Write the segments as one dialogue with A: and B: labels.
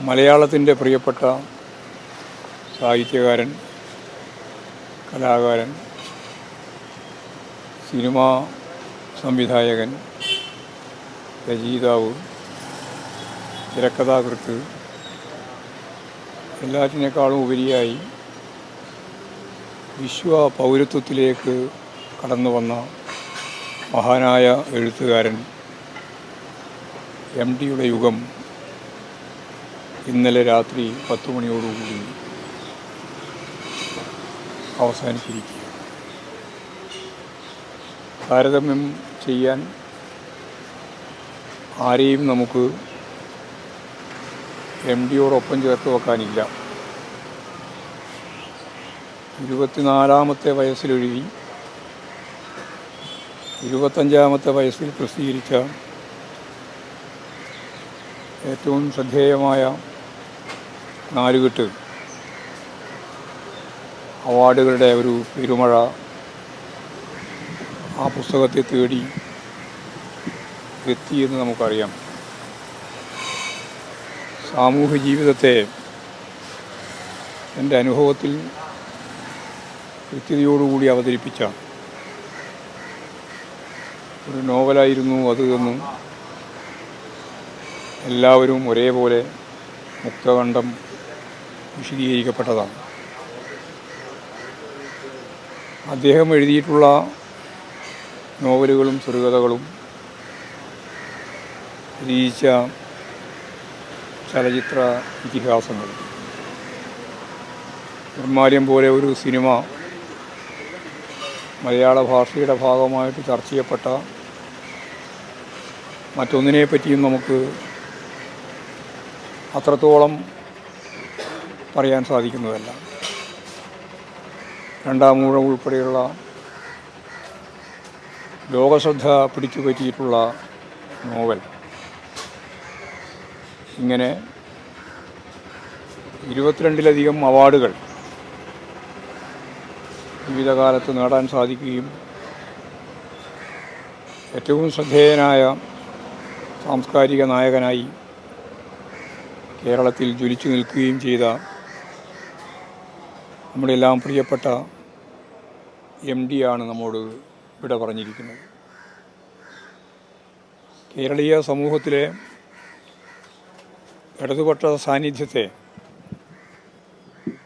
A: മലയാളത്തിന്റെ പ്രിയപ്പെട്ട സാഹിത്യകാരൻ കലാകാരൻ സിനിമാ സംവിധായകൻ രചയിതാവ് തിരക്കഥാകൃത്ത് എല്ലാറ്റിനേക്കാളും ഉപരിയായി വിശ്വ പൗരത്വത്തിലേക്ക് കടന്നു വന്ന മഹാനായ എഴുത്തുകാരൻ എം ടിയുടെ യുഗം ഇന്നലെ രാത്രി പത്ത് മണിയോടുകൂടി അവസാനിച്ചിരിക്കുക താരതമ്യം ചെയ്യാൻ ആരെയും നമുക്ക് എം ഡിയോടൊപ്പം ചേർത്ത് വെക്കാനില്ല. ഇരുപത്തിനാലാമത്തെ വയസ്സിലെഴുതി ഇരുപത്തഞ്ചാമത്തെ വയസ്സിൽ പ്രസിദ്ധീകരിച്ച ഏറ്റവും ശ്രദ്ധേയമായ നാലുകെട്ട് അവാർഡുകളുടെ ഒരു പെരുമഴ ആ പുസ്തകത്തെ തേടി എത്തിയെന്ന് നമുക്കറിയാം. സാമൂഹ്യ ജീവിതത്തെ എന്റെ അനുഭവത്തിൽ കൃത്യതയോടുകൂടി അവതരിപ്പിച്ച ഒരു നോവലായിരുന്നു അത് എന്നും എല്ലാവരും ഒരേപോലെ മുക്തകണ്ഠം വിശദീകരിക്കപ്പെട്ടതാണ്. അദ്ദേഹം എഴുതിയിട്ടുള്ള നോവലുകളും ചെറുകഥകളും രചിച്ച ചലച്ചിത്ര ഇതിഹാസങ്ങൾ നിർമാല്യം പോലെ ഒരു സിനിമ മലയാള ഭാഷയുടെ ഭാഗമായിട്ട് ചർച്ച ചെയ്യപ്പെട്ട മറ്റൊന്നിനെ പറ്റിയും നമുക്ക് അത്രത്തോളം പറയാൻ സാധിക്കുന്നതല്ല. രണ്ടാം മൂഴം ഉൾപ്പെടെയുള്ള ലോകശ്രദ്ധ പിടിച്ചു പറ്റിയിട്ടുള്ള നോവൽ. ഇങ്ങനെ ഇരുപത്തിരണ്ടിലധികം അവാർഡുകൾ ജീവിതകാലത്ത് കാലത്ത് നേടാൻ സാധിക്കുകയും ഏറ്റവും ശ്രദ്ധേയനായ സാംസ്കാരിക നായകനായി കേരളത്തിൽ ജ്വലിച്ചു നിൽക്കുകയും ചെയ്ത നമ്മുടെ എല്ലാം പ്രിയപ്പെട്ട എം ആണ് നമ്മോട് വിട പറഞ്ഞിരിക്കുന്നത്. കേരളീയ സമൂഹത്തിലെ ഇടതുപക്ഷ സാന്നിധ്യത്തെ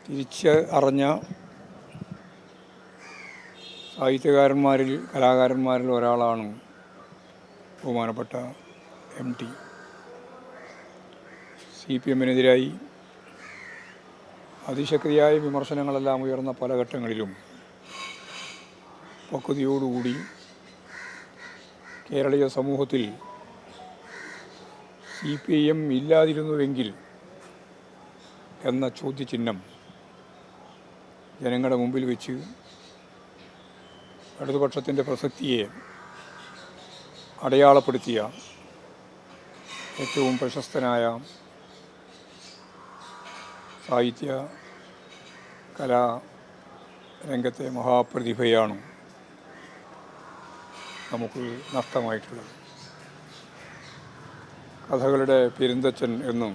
A: തിരിച്ച് അറിഞ്ഞ സാഹിത്യകാരന്മാരിൽ കലാകാരന്മാരിൽ ഒരാളാണ് ബഹുമാനപ്പെട്ട എം ടി സി പി എമ്മിനെതിരായി അതിശക്തിയായ വിമർശനങ്ങളെല്ലാം ഉയർന്ന പല ഘട്ടങ്ങളിലും പക്വതയോടുകൂടി കേരളീയ സമൂഹത്തിൽ സി പി എം ഇല്ലാതിരുന്നുവെങ്കിൽ എന്ന ചോദ്യചിഹ്നം ജനങ്ങളുടെ മുമ്പിൽ വെച്ച് ഇടതുപക്ഷത്തിന്റെ പ്രസക്തിയെ അടയാളപ്പെടുത്തിയ ഏറ്റവും പ്രശസ്തനായ സാഹിത്യ കലാ രംഗത്തെ മഹാപ്രതിഭയാണ് നമുക്ക് നഷ്ടമായിട്ടുള്ളത്. കഥകളുടെ പെരുന്തച്ചൻ എന്നും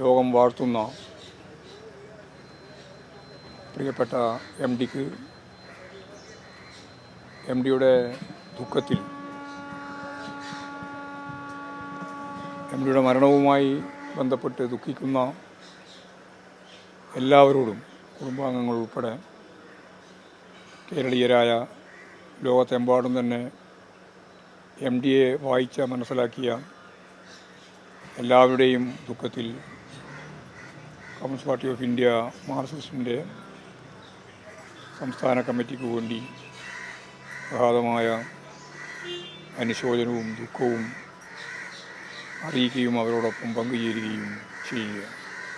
A: ലോകം വാഴ്ത്തുന്ന പ്രിയപ്പെട്ട എം ഡിക്ക് എം ഡിയുടെ ദുഃഖത്തിൽ എം ഡിയുടെ മരണവുമായി ബന്ധപ്പെട്ട് ദുഃഖിക്കുന്ന എല്ലാവരോടും കുടുംബാംഗങ്ങൾ ഉൾപ്പെടെ കേരളീയരായ ലോകത്തെമ്പാടും തന്നെ എം ഡി എ വായിച്ച മനസ്സിലാക്കിയ എല്ലാവരുടെയും ദുഃഖത്തിൽ കമ്മ്യൂണിസ്റ്റ് പാർട്ടി ഓഫ് ഇന്ത്യ മാർക്സിസ്റ്റിന്റെ സംസ്ഥാന കമ്മിറ്റിക്ക് വേണ്ടി അഗാധമായ അനുശോചനവും ദുഃഖവും അറിയിക്കുകയും അവരോടൊപ്പം പങ്കുചേരുകയും ചെയ്യുക.